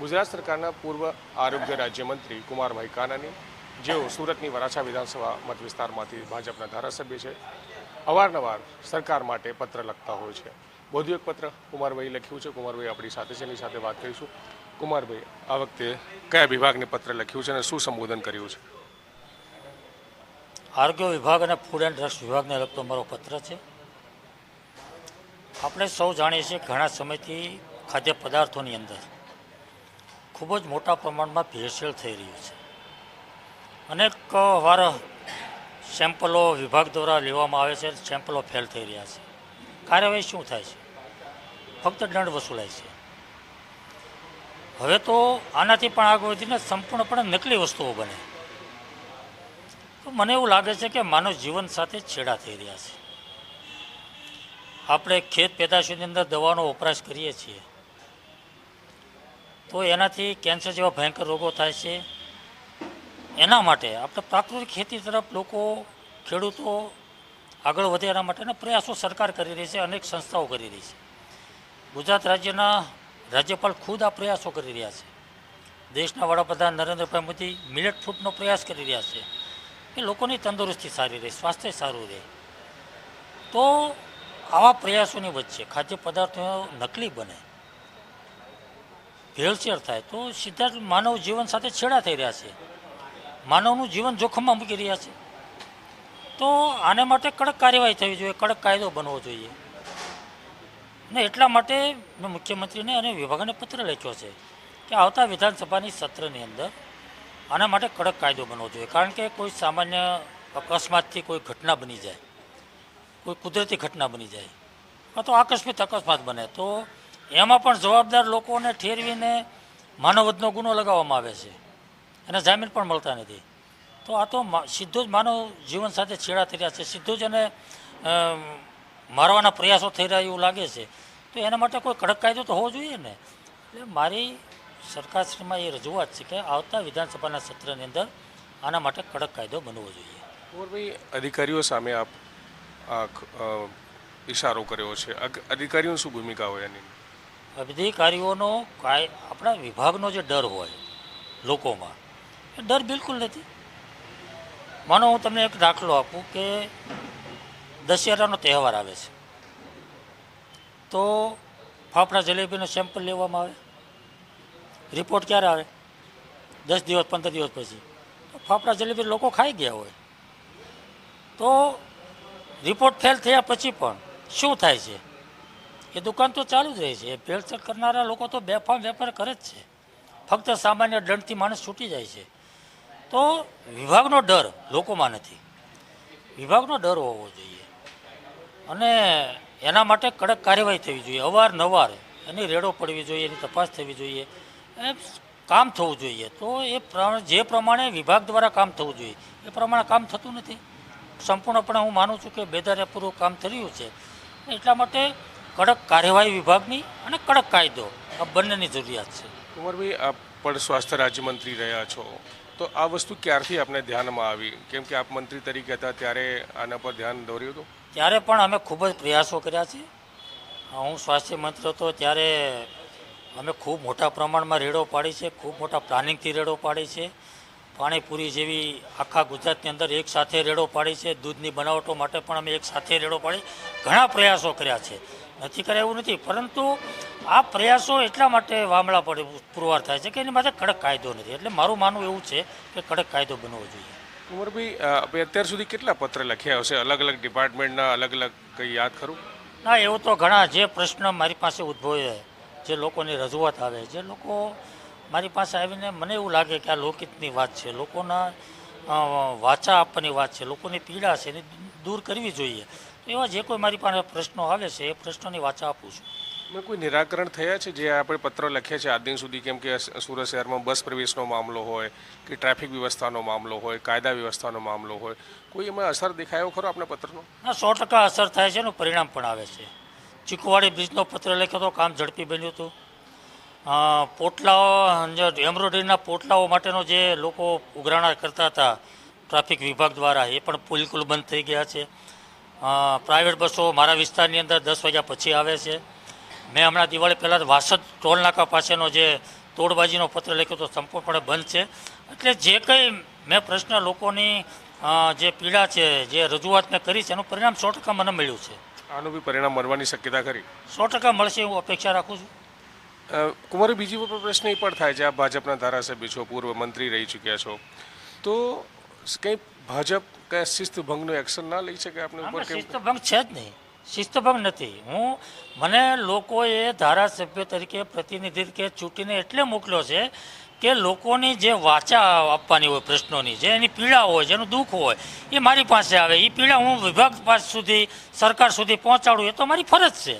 ગુજરાત સરકારના પૂર્વ આરોગ્ય રાજ્યમંત્રી કુમારભાઈ કાનાની, જેઓ સુરતની વરાછા વિધાનસભા મત વિસ્તારમાંથી ભાજપના ધારાસભ્ય છે, અવારનવાર સરકાર માટે પત્ર લખતા હોય છે. બધું એક પત્ર કુમારભાઈ લખ્યું છે. કુમારભાઈ આપણી સાથે છે. એની સાથે વાત કરીશું. કુમારભાઈ, આ વખતે કયા વિભાગને પત્ર લખ્યું છે અને શું સંબોધન કર્યું છે? આરોગ્ય વિભાગ અને ફૂડ એન્ડ ડ્રગ્સ વિભાગને લગતો મારો પત્ર છે. આપણે સૌ જાણીએ છીએ ઘણા સમયથી ખાદ્ય પદાર્થોની અંદર ખૂબ જ મોટા પ્રમાણમાં ભેળસેળ થઈ રહ્યું છે. અનેક વાર સેમ્પલો વિભાગ દ્વારા લેવામાં આવે છે સેમ્પલો ફેલ થઈ રહ્યા છે. કાર્યવાહી શું થાય છે? ફક્ત દંડ વસૂલાય છે. હવે તો આનાથી પણ આગળ વધીને સંપૂર્ણપણે નકલી વસ્તુઓ બને. તો મને એવું લાગે છે કે માનવ જીવન સાથે છેડા થઈ રહ્યા છે. આપણે ખેત પેદાશોની અંદર દવાનો વપરાશ કરીએ છીએ. તો એનાથી કેન્સર જેવા ભયંકર રોગો થાય છે. એના માટે આપણે પ્રાકૃતિક ખેતી તરફ લોકો, ખેડૂતો આગળ વધે એના માટેના પ્રયાસો સરકાર કરી રહી છે, અનેક સંસ્થાઓ કરી રહી છે. ગુજરાત રાજ્યના રાજ્યપાલ ખુદ આ પ્રયાસો કરી રહ્યા છે. દેશના વડાપ્રધાન નરેન્દ્રભાઈ મોદી મિલેટ ફૂડનો પ્રયાસ કરી રહ્યા છે. કે લોકોની તંદુરસ્તી સારી રહે, સ્વાસ્થ્ય સારું રહે. તો આવા પ્રયાસોની વચ્ચે ખાદ્ય પદાર્થો નકલી બને. ભેળસેળ થાય. તો સીધા માનવ જીવન સાથે છેડા થઈ રહ્યા છે. માનવનું જીવન જોખમમાં મૂકી રહ્યા છે. તો આને માટે કડક કાર્યવાહી થવી જોઈએ, કડક કાયદો બનવો જોઈએ. ને એટલા માટે મેં મુખ્યમંત્રીને અને વિભાગને પત્ર લખ્યો છે કે આવતા વિધાનસભાની સત્રની અંદર આના માટે કડક કાયદો બનવો જોઈએ. કારણ કે કોઈ સામાન્ય અકસ્માતથી કોઈ ઘટના બની જાય, કોઈ કુદરતી ઘટના બની જાય કાં તો આકસ્મિક અકસ્માત બને, તો એમાં પણ જવાબદાર લોકોને ઠેરવીને માનવવધનો ગુનો લગાવવામાં આવે છે. એને જામીન પણ મળતા નથી. તો આ તો સીધો જ માનવ જીવન સાથે છેડા થઈ રહ્યા છે. સીધો જ એને મારવાના પ્રયાસો થઈ રહ્યા એવું લાગે છે. તો એના માટે કોઈ કડક કાયદો તો હોવો જોઈએ ને? એટલે મારી સરકારશ્રીમાં એ રજૂઆત છે કે આવતા વિધાનસભાના સત્રની અંદર આના માટે કડક કાયદો બનવો જોઈએ. કુંવરભાઈ અધિકારીઓ સામે આપ ઇશારો કર્યો છે. અધિકારીઓની શું ભૂમિકા હોય એની? અધિકારીઓનો કાય, આપણા વિભાગનો જે ડર હોય લોકોમાં, એ ડર બિલકુલ નથી. માનો હું તમને એક દાખલો આપું કે દશેરાનો તહેવાર આવે છે. તો ફાફડા જલેબીનો સેમ્પલ લેવામાં આવે. રિપોર્ટ ક્યારે આવે? દસ દિવસ, પંદર દિવસ પછી. ફાફડા જલેબી લોકો ખાઈ ગયા હોય. તો રિપોર્ટ ફેલ થયા પછી પણ શું થાય છે? એ દુકાન તો ચાલુ જ રહે છે. ભેળસેળ કરનારા લોકો તો બેફામ વેપાર કરે જ છે. ફક્ત સામાન્ય દંડથી માણસ છૂટી જાય છે. તો વિભાગનો ડર લોકોમાં નથી. વિભાગનો ડર હોવો જોઈએ. અને એના માટે કડક કાર્યવાહી થવી જોઈએ. અવારનવાર એની રેડો પડવી જોઈએ, એની તપાસ થવી જોઈએ. એ કામ થવું જોઈએ. તો એ જે પ્રમાણે વિભાગ દ્વારા કામ થવું જોઈએ. એ પ્રમાણે કામ થતું નથી. સંપૂર્ણપણે હું માનું છું કે બેદારીપૂર્વક કામ રહ્યું છે. એટલા માટે કડક કાર્યવાહી વિભાગની અને કડક કાયદો. આ બંનેની જરૂરિયાત છે. કુંવરભાઈ આપ પણ સ્વાસ્થ્ય રાજ્યમંત્રી રહ્યા છો. તો આ વસ્તુ ક્યારથી આપને ધ્યાનમાં આવી? કેમ કે આપ મંત્રી તરીકે હતા ત્યારે આના પર ધ્યાન દોર્યું હતું? ત્યારે પણ અમે ખૂબ જ પ્રયાસો કર્યા છે. હું સ્વાસ્થ્ય મંત્રી હતો ત્યારે અમે ખૂબ મોટા પ્રમાણમાં રેડો પાડી છે ખૂબ મોટા પ્લાનિંગથી રેડો પાડી છે. પાણીપુરી જેવી આખા ગુજરાતની અંદર એક સાથે રેડો પાડી છે. દૂધની બનાવટો માટે પણ અમે એક સાથે રેડો પાડી. ઘણા પ્રયાસો કર્યા છે. નથી કર્યા એવું નથી. પરંતુ આ પ્રયાસો એટલા માટે વામળા પડે પુરવાર થાય છે કે એની માટે કડક કાયદો નથી. એટલે મારું માનવું એવું છે કે કડક કાયદો બનવો જોઈએ. કુંવરભાઈ આપણે અત્યાર સુધી કેટલા પત્ર લખ્યા હશે? અલગ અલગ ડિપાર્ટમેન્ટના અલગ અલગ કંઈ યાદ ખરું? ના એવું તો ઘણા જે પ્રશ્ન મારી પાસે ઉદ્ભવે જે લોકોની રજૂઆત આવે જે લોકો મારી પાસે આવીને મને એવું લાગે કે આ લોકહિતની વાત છે લોકોના વાચા આપવાની વાત છે લોકોની પીડા છે એને દૂર કરવી જોઈએ. એવા જે કોઈ મારી પાસે પ્રશ્નો આવે છે એ પ્રશ્નોની વાચા આપું છું. મેં કોઈ નિરાકરણ થયા છે? જે આપણે પત્ર લખ્યા છે આજ દિન સુધી કેમ કે સુરત શહેરમાં બસ પ્રવેશનો મામલો હોય કે ટ્રાફિક વ્યવસ્થાનો મામલો હોય કાયદા વ્યવસ્થાનો મામલો હોય કોઈ એમાં અસર દેખાયો ખરો આપણે પત્રનો? ના સો ટકા અસર થાય છે એનું પરિણામ પણ આવે છે. ચીકુવાડી બ્રિજનો પત્ર લખ્યો હતો કામ ઝડપી બન્યું હતું. પોટલાઓ એમ્બ્રોઇડરીના પોટલાઓ માટેનો જે લોકો ઉઘરાણા કરતા હતા ટ્રાફિક વિભાગ દ્વારા એ પણ બિલકુલ બંધ થઈ ગયા છે. પ્રાઇવેટ બસો મારા વિસ્તારની અંદર દસ વાગ્યા પછી આવે છે. મેં હમણાં દિવાળી પહેલાં વાસદ ટોલ નાકા પાસેનો જે તોડબાજીનો પત્ર લખ્યો તો સંપૂર્ણપણે બંધ છે. એટલે જે કંઈ મેં પ્રશ્ન લોકોની જે પીડા છે જે રજૂઆત મેં કરી છે એનું પરિણામ સો ટકા મને મળ્યું છે. આનું બી પરિણામ મળવાની શક્યતા કરી સો ટકા મળશે હું અપેક્ષા રાખું છું. અ, કુમારી બીજી પ્રશ્ન એ પણ થાય છે. આ ભાજપના ધારાસભ્ય છો પૂર્વ મંત્રી રહી ચૂક્યા છો. તો કંઈ ભાજપ કયા શિસ્ત ભંગનું એક્શન ના લઈ શકે આપણે ઉપર શિસ્તભંગ છે જ નહીં. શિસ્તભંગ નથી. હું મને લોકોએ ધારાસભ્ય તરીકે પ્રતિનિધિ તરીકે ચૂંટીને એટલે મોકલ્યો છે કે લોકોની જે વાચા આપવાની હોય પ્રશ્નોની જે એની પીડા હોય જેનું દુઃખ હોય એ મારી પાસે આવે. એ પીડા હું વિભાગ પાસે સુધી સરકાર સુધી પહોંચાડું એ તો મારી ફરજ છે.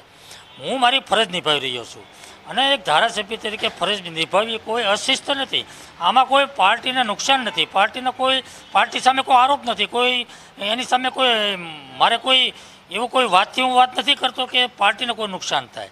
હું મારી ફરજ નિભાવી રહ્યો છું. અને એક ધારાસભ્ય તરીકે ફરજ નિભાવી કોઈ અશિસ્ત નથી. આમાં કોઈ પાર્ટીને નુકસાન નથી. પાર્ટીને કોઈ, પાર્ટી સામે કોઈ આરોપ નથી. કોઈ, એની સામે કોઈ, મારે કોઈ, એવું કોઈ વાતથી હું વાત નથી કરતો કે પાર્ટીને કોઈ નુકસાન થાય.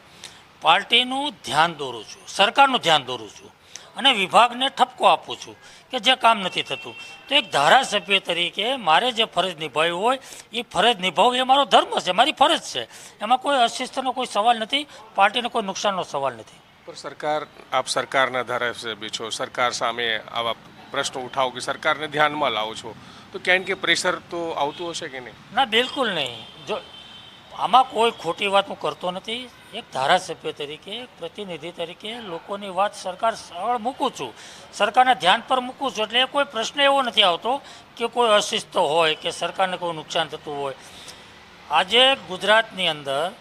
પાર્ટીનું ધ્યાન દોરું છું. સરકારનું ધ્યાન દોરું છું. અને વિભાગને ઠપકો આપું છું કે જે કામ નથી થતું. તો એક ધારાસભ્ય તરીકે મારે જે ફરજ નિભાવી હોય એ ફરજ નિભાવવી એ મારો ધર્મ છે મારી ફરજ છે. એમાં કોઈ અશિસ્તનો કોઈ સવાલ નથી પાર્ટીને કોઈ નુકસાનનો સવાલ નથી. પણ સરકાર આપ સરકારના ધારાસભ્ય છો સરકાર સામે આવા પ્રશ્નો ઉઠાવો કે સરકારને ધ્યાનમાં લાવો છો તો કેમ કે પ્રેશર તો આવતું હશે કે નહીં? ના બિલકુલ નહીં. જો આમાં કોઈ ખોટી વાત હું કરતો નથી. એક ધારાસભ્ય તરીકે, એક પ્રતિનિધિ તરીકે લોકોની વાત સરકાર સરળ મૂકું છું. સરકારના ધ્યાન પર મૂકું છું એટલે કોઈ પ્રશ્ન એવો નથી આવતો કે કોઈ અશિસ્ત હોય કે સરકારને કોઈ નુકસાન થતું હોય. આજે ગુજરાતની અંદર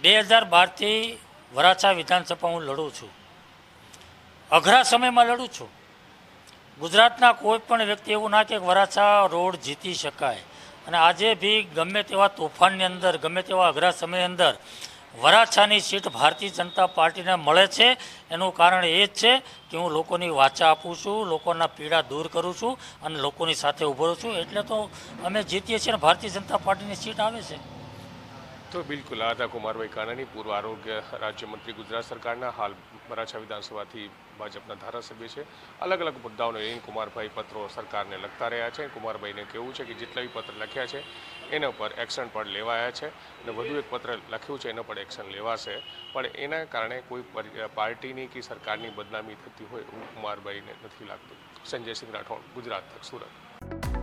બે હજાર બારથી વરાછા વિધાનસભા હું લડું છું. અઘરા સમયમાં લડું છું. ગુજરાતના કોઈ પણ વ્યક્તિ એવું ના કે વરાછા રોડ જીતી શકાય. અને આજે બી ગમે તેવા તોફાનની અંદર, ગમે તેવા અઘરા સમયની અંદર વરાછાની સીટ ભારતીય જનતા પાર્ટીને મળે છે. એનું કારણ એ જ છે કે હું લોકોની વાચા આપું છું, લોકોના પીડા દૂર કરું છું અને લોકોની સાથે ઊભો છું. એટલે તો અમે જીતીએ છીએ અને ભારતીય જનતા પાર્ટીની સીટ આવે છે. તો બિલકુલ આ કુમારભાઈ કાનાણી પૂર્વ આરોગ્ય રાજ્યમંત્રી ગુજરાત સરકારના હાલ વરાછા વિધાનસભાથી ભાજપના ધારાસભ્ય છે. અલગ અલગ મુદ્દાઓને લઈને કુમારભાઈ પત્રો સરકારને લખતા રહ્યા છે. કુમારભાઈને કહેવું છે કે જેટલા બી પત્ર લખ્યા છે, એના ઉપર એક્શન પણ લેવાયા છે અને વધુ એક પત્ર લખ્યું છે, એના પર એક્શન લેવાશે. પણ એના કારણે કોઈ પરી- પાર્ટીની કે સરકારની બદનામી થતી હોય એવું કુમારભાઈને નથી લાગતું. સંજયસિંહ રાઠોડ, ગુજરાત તક, સુરત.